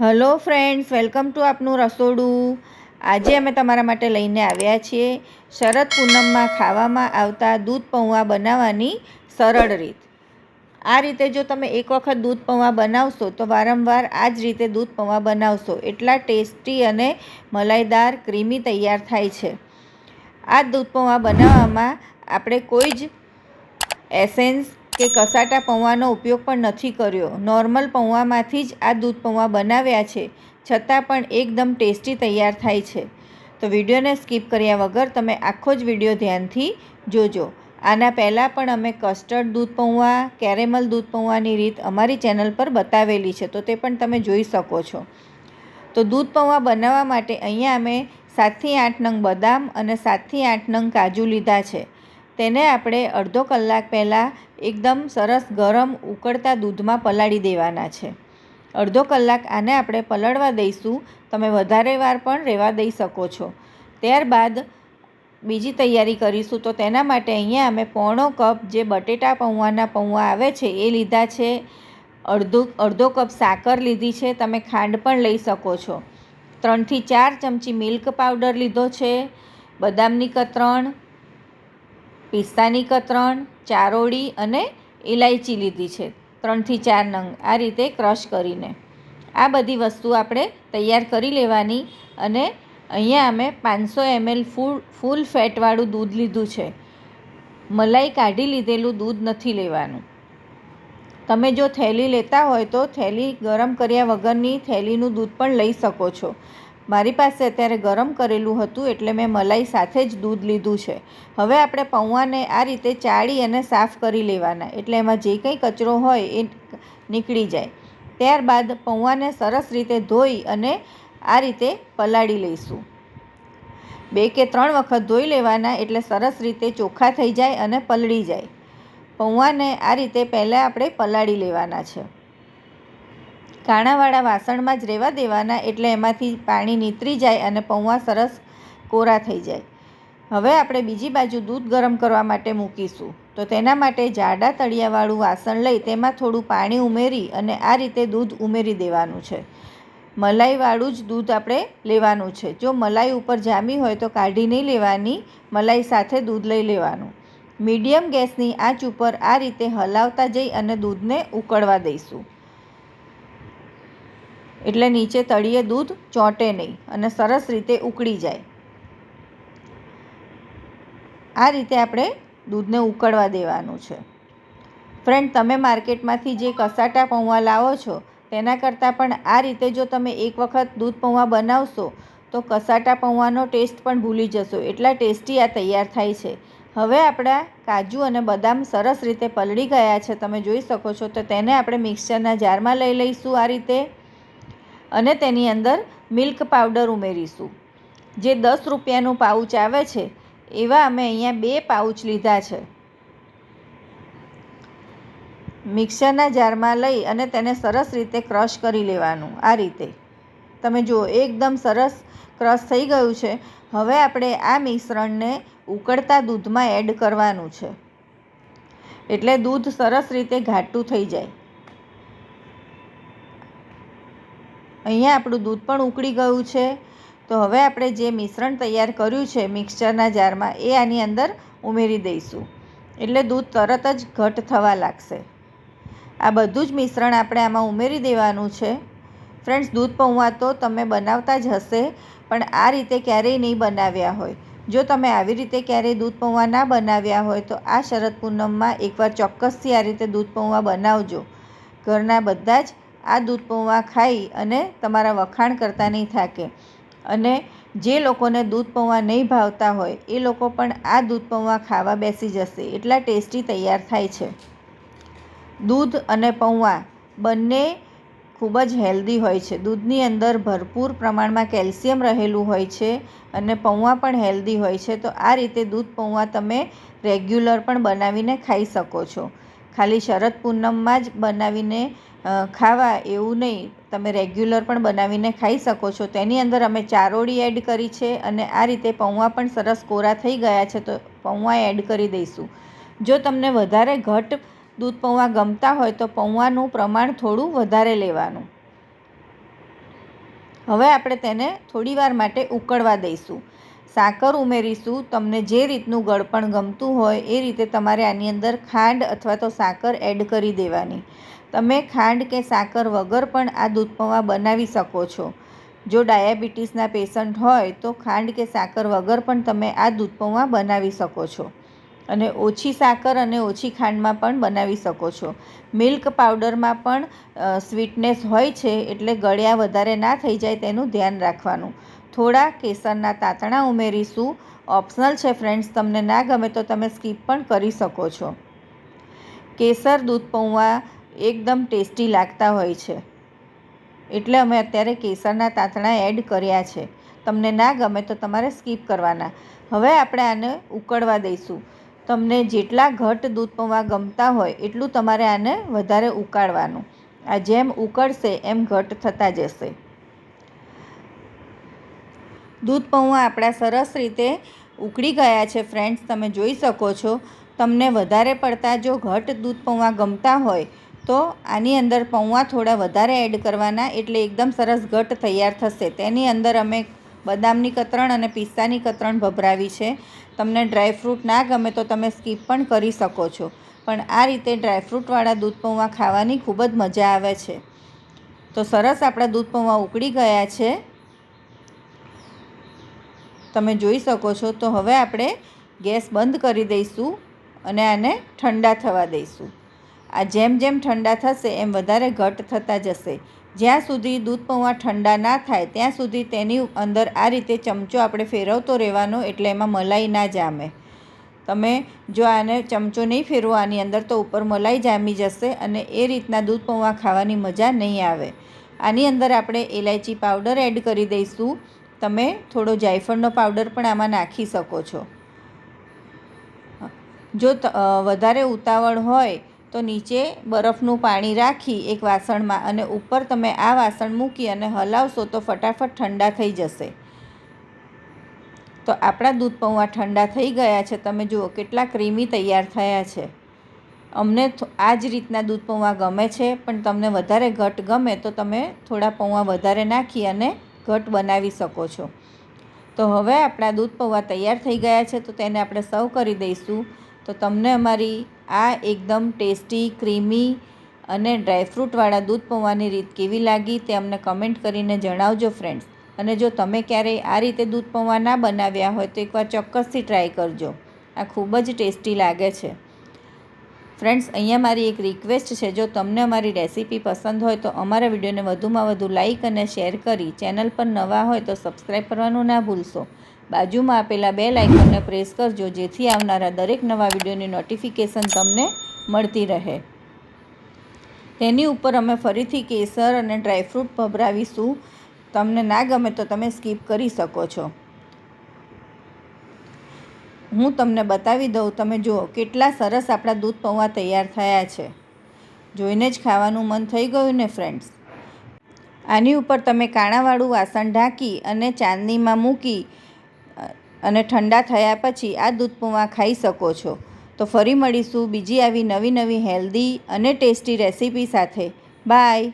Hello friends, welcome to આપનું રસોડું. આજે અમે તમારા માટે લઈને આવ્યા છીએ શરદ પૂનમમાં ખાવામાં આવતા દૂધ પૌવા બનાવવાની સરળ રીત. આ રીતે જો તમે એક વખત દૂધ પૌવા બનાવશો, તો વારંવાર આ જ રીતે દૂધ પૌવા બનાવશો. એટલા ટેસ્ટી અને મલાઈદાર, ક્રીમી તૈયાર થાય છે. આ દૂધ પૌવા બનાવવામાં આપણે કોઈ જ એસેન્સ કે કસાટા પૌવાનો ઉપયોગ પણ નથી કર્યો. નોર્મલ પૌવામાંથી જ આ દૂધ પૌવા બનાવ્યા છે, છતાં પણ એકદમ ટેસ્ટી તૈયાર થાય છે. તો વિડીયોને સ્કીપ કર્યા વગર તમે આખો જ વીડિયો ધ્યાનથી જોજો. આના પહેલાં પણ અમે કસ્ટર્ડ દૂધ પૌવા કેરેમલ દૂધ પૌવાની રીત અમારી ચેનલ પર બતાવેલી છે, તો તે પણ તમે જોઈ શકો છો. તો દૂધ પૌવા બનાવવા માટે અહીંયા અમે સાતથી આઠ નંગ બદામ અને સાતથી આઠ નંગ કાજુ લીધા છે. તેને આપણે અડધો કલાક પહેલાં એકદમ સરસ ગરમ ઉકળતા દૂધમાં પલાળી દેવાના છે. અડધો કલાક આને આપણે પલળવા દઈશું. તમે વધારે વાર પણ રહેવા દઈ શકો છો. ત્યારબાદ બીજી તૈયારી કરીશું તો તેના માટે અહીંયા અમે પોણો કપ જે બટેટા પૌવાના પૌવા આવે છે એ લીધા છે. અડધો અડધો કપ સાકર લીધી છે. તમે ખાંડ પણ લઈ શકો છો. ત્રણથી ચાર ચમચી મિલ્ક પાવડર લીધો છે. બદામની કતરણ પિસ્તાની કતરણ, ચારોળી અને ઇલાયચી લીધી છે. ત્રણથી ચાર નંગ, આ રીતે ક્રશ કરીને. આ બધી વસ્તુ આપણે તૈયાર કરી લેવાની અને અહીંયા અમે પાંચસો એમએલ ફૂલ ફૂલ ફેટવાળું દૂધ લીધું છે. મલાઈ કાઢી લીધેલું દૂધ નથી લેવાનું. તમે જો થેલી લેતા હોય તો થેલી ગરમ કર્યા વગરની થેલીનું દૂધ પણ લઈ શકો છો. મારી પાસે અત્યારે ગરમ કરેલું હતું એટલે મેં મલાઈ સાથે જ દૂધ લીધું છે. હવે આપણે પૌવાને આ રીતે ચાળી અને સાફ કરી લેવાના. એટલે એમાં જે કંઈ કચરો હોય એ નીકળી જાય. ત્યારબાદ પૌવાને સરસ રીતે ધોઈ અને આ રીતે પલાળી લઈશું. બે કે ત્રણ વખત ધોઈ લેવાના એટલે સરસ રીતે ચોખ્ખા થઈ જાય અને પલળી જાય. પૌવાને આ રીતે પહેલાં આપણે પલાળી લેવાના છે. કાણાવાળા વાસણમાં જ રહેવા દેવાના એટલે એમાંથી પાણી નીતરી જાય અને પૌવા સરસ કોરા થઈ જાય. હવે આપણે બીજી બાજુ દૂધ ગરમ કરવા માટે મૂકીશું. તો તેના માટે જાડા તળિયાવાળું વાસણ લઈ તેમાં થોડું પાણી ઉમેરી અને આ રીતે દૂધ ઉમેરી દેવાનું છે. મલાઈવાળું જ દૂધ આપણે લેવાનું છે. જો મલાઈ ઉપર જામી હોય તો કાઢી નહીં લેવાની, મલાઈ સાથે દૂધ લઈ લેવાનું. મીડિયમ ગેસની આંચ ઉપર આ રીતે હલાવતા જઈ અને દૂધને ઉકળવા દઈશું. એટલે નીચે તળીએ દૂધ ચોંટે નહીં અને સરસ રીતે ઉકળી જાય. આ રીતે આપણે દૂધને ઉકળવા દેવાનું છે. ફ્રેન્ડ, તમે માર્કેટમાંથી જે કસાટા પૌવા લાવો છો, તેના કરતાં પણ આ રીતે જો તમે એક વખત દૂધ પૌવા બનાવશો, તો કસાટા પૌવાનો ટેસ્ટ પણ ભૂલી જશો. એટલા ટેસ્ટી આ તૈયાર થાય છે. હવે આપણા કાજુ અને બદામ સરસ રીતે પલળી ગયા છે. તમે જોઈ શકો છો તો તેને આપણે મિક્સરના જારમાં લઈ લઈશું આ રીતે. અને તેની અંદર મિલ્ક પાવડર ઉમેરીશું. જે દસ રૂપિયાનું પાઉચ આવે છે, એવા અમે અહીંયા બે પાઉચ લીધા છે. મિક્સરના જારમાં લઈ અને તેને સરસ રીતે ક્રશ કરી લેવાનું, આ રીતે. તમે જુઓ, એકદમ સરસ ક્રશ થઈ ગયું છે. હવે આપણે આ મિશ્રણને ઉકળતા દૂધમાં એડ કરવાનું છે. એટલે દૂધ સરસ રીતે ઘાટું થઈ જાય. અહીંયા આપણું દૂધ પણ ઉકળી ગયું છે. તો હવે આપણે જે મિશ્રણ તૈયાર કર્યું છે મિક્સચરના જારમાં, એ આની અંદર ઉમેરી દઈશું. એટલે દૂધ તરત જ ઘટ થવા લાગશે. આ બધું જ મિશ્રણ આપણે આમાં ઉમેરી દેવાનું છે. ફ્રેન્ડ્સ, દૂધ પૌવા તો તમે બનાવતા જ હશે, પણ આ રીતે ક્યારેય નહીં બનાવ્યા હોય. જો તમે આવી રીતે ક્યારેય દૂધ પૌવા ના બનાવ્યા હોય, તો આ શરદ પૂનમમાં એકવાર ચોક્કસથી આ રીતે દૂધ પૌવા બનાવજો. ઘરના બધા જ આ દૂધ પૌવા ખાઈ અને તમારા વખાણ કરતા નહીં થાકે. અને જે લોકોને દૂધ પૌવા નહીં ભાવતા હોય, એ લોકો પણ આ દૂધ પૌવા ખાવા બેસી જશે, એટલા ટેસ્ટી તૈયાર થાય છે. દૂધ અને પૌવા બંને ખૂબ જ હેલ્ધી હોય છે. દૂધની અંદર ભરપૂર પ્રમાણમાં કેલ્શિયમ રહેલું હોય છે અને પૌવા પણ હેલ્ધી હોય છે. તો આ રીતે દૂધ પૌવા તમે રેગ્યુલર પણ બનાવીને ખાઈ શકો છો. ખાલી શરદ પૂનમમાં જ બનાવીને ખાવા એવું નહીં. તમે રેગ્યુલર પણ બનાવીને ખાઈ શકો છો. તેની અંદર અમે ચારોળી એડ કરી છે અને આ રીતે પૌવા પણ સરસ કોરા થઈ ગયા છે તો પૌવા એડ કરી દઈશું. જો તમને વધારે ઘટ દૂધ પૌવા ગમતા હોય તો પૌવાનું પ્રમાણ થોડું વધારે લેવાનું. હવે આપણે તેને થોડીવાર માટે ઉકળવા દઈશું. સાકર ઉમેરીશું, તમને જે રીતનું ગળપણ ગમતું હોય એ રીતે તમારે આની અંદર ખાંડ અથવા તો સાકર એડ કરી દેવાની. તમે ખાંડ કે સાકર વગર પણ આ દૂધ પૌવા બનાવી શકો છો. જો ડાયાબિટીસના પેશન્ટ હોય તો ખાંડ કે સાકર વગર પણ તમે આ દૂધ પૌવા બનાવી શકો છો. અને ઓછી સાકર અને ઓછી ખાંડમાં પણ બનાવી શકો છો. મિલ્ક પાવડરમાં પણ સ્વીટનેસ હોય છે એટલે ગળ્યા વધારે ના થઈ જાય તેનું ધ્યાન રાખવાનું. થોડા કેસરના તાતણા ઉમેરીશું. ઓપ્શનલ છે ફ્રેન્ડ્સ, તમને ના ગમે તો તમે સ્કીપ પણ કરી શકો છો. કેસર દૂધ પૌવા એકદમ ટેસ્ટી લાગતા હોય છે. એટલે અમે અત્યારે કેસરના તાતણા એડ કર્યા છે. તમને ના ગમે તો તમારે સ્કીપ કરવાના. હવે આપણે આને ઉકળવા દઈશું. તમને જેટલા ઘટ દૂધ પૌવા ગમતા હોય એટલું તમારે આને વધારે ઉકાળવાનું. આ જેમ ઉકળશે એમ ઘટ થતા જશે. દૂધ પૌવા આપણા સરસ રીતે ઉકળી ગયા છે ફ્રેન્ડ્સ તમે જોઈ શકો છો. તમને વધારે પડતા જો ઘટ દૂધ પૌવા ગમતા હોય, તો આની અંદર પૌવા થોડા વધારે એડ કરવાના એટલે એકદમ સરસ ઘટ તૈયાર થશે. તેની અંદર અમે બદામની કતરણ અને પિસ્તાની કતરણ ભભરાવી છે. તમને ડ્રાયફ્રૂટ ના ગમે તો તમે સ્કીપ પણ કરી શકો છો. પણ આ રીતે ડ્રાયફ્રૂટવાળા દૂધ પૌવા ખાવાની ખૂબ જ મજા આવે છે. તો સરસ આપણા દૂધ પૌવા ઉકળી ગયા છે. તમે જોઈ શકો છો, તો હવે આપણે ગેસ બંધ કરી દઈશું અને આને ઠંડા થવા દઈશું. આ જેમ જેમ ઠંડા થશે, એમ વધારે ઘટ થતા જશે. જ્યાં સુધી દૂધ પૌવા ઠંડા ના થાય, ત્યાં સુધી તેની અંદર આ રીતે ચમચો આપણે ફેરવતો રહેવાનો, એટલે એમાં મલાઈ ના જામે. તમે જો આને ચમચો નહીં ફેરવો, આની અંદર તો ઉપર મલાઈ જામી જશે અને એ રીતના દૂધ પૌવા ખાવાની મજા નહીં આવે. આની અંદર આપણે એલાયચી પાવડર એડ કરી દઈશું. તમે થોડો જાયફળનો પાવડર પણ આમાં નાખી શકો છો. જો વધારે ઉતાવળ હોય તો નીચે બરફનું પાણી રાખી એક વાસણમાં અને ઉપર તમે આ વાસણ મૂકી અને હલાવશો તો ફટાફટ ઠંડા થઈ જશે. તો આપણા દૂધ પૌવા ઠંડા થઈ ગયા છે. તમે જુઓ કેટલા ક્રીમી તૈયાર થયા છે. અમને આ જ રીતના દૂધ પૌવા ગમે છે, પણ તમને વધારે ઘટ ગમે તો તમે થોડા પૌવા વધારે નાખી અને ઘટ બનાવી શકો છો. તો હવે આપણા દૂધ પૌવા તૈયાર થઈ ગયા છે, તો તેને આપણે સર્વ કરી દઈશું. તો તમને અમારી આ એકદમ ટેસ્ટી, ક્રીમી અને ડ્રાયફ્રૂટવાળા દૂધ પૌવાની રીત કેવી લાગી તે અમને કમેન્ટ કરીને જણાવજો ફ્રેન્ડ્સ. અને જો તમે ક્યારેય આ રીતે દૂધ પૌવા ના બનાવ્યા હોય તો એકવાર ચોક્કસથી ટ્રાય કરજો. આ ખૂબ જ ટેસ્ટી લાગે છે. ફ્રેન્ડ્સ અહીંયા મારી એક રિક્વેસ્ટ છે. જો તમને અમારી રેસીપી પસંદ હોય તો અમારા વિડીયોને વધુમાં વધુ લાઇક અને શેર કરી ચેનલ પર નવા હોય તો સબસ્ક્રાઈબ કરવાનું ના ભૂલશો. બાજુમાં આપેલા બે લાઇકોને પ્રેસ કરજો, જેથી આવનારા દરેક નવા વિડીયોની નોટિફિકેશન તમને મળતી રહે. તેની ઉપર અમે ફરીથી કેસર અને ડ્રાયફ્રૂટ ભભરાવીશું. તમને ના ગમે તો તમે સ્કીપ કરી શકો છો. હું તમને બતાવી દઉં, તમે જુઓ, કેટલા સરસ આપણા દૂધ પૌવા તૈયાર થયા છે. જોઈને જ ખાવાનું મન થઈ ગયું ને ફ્રેન્ડ્સ આની ઉપર તમે કાણાવાળું વાસણ ઢાંકી અને ચાંદનીમાં મૂકી અને ઠંડા થયા પછી આ દૂધ પૌવા ખાઈ શકો છો. તો ફરી મળીશું બીજી આવી નવી નવી હેલ્ધી અને ટેસ્ટી રેસીપી સાથે. બાય!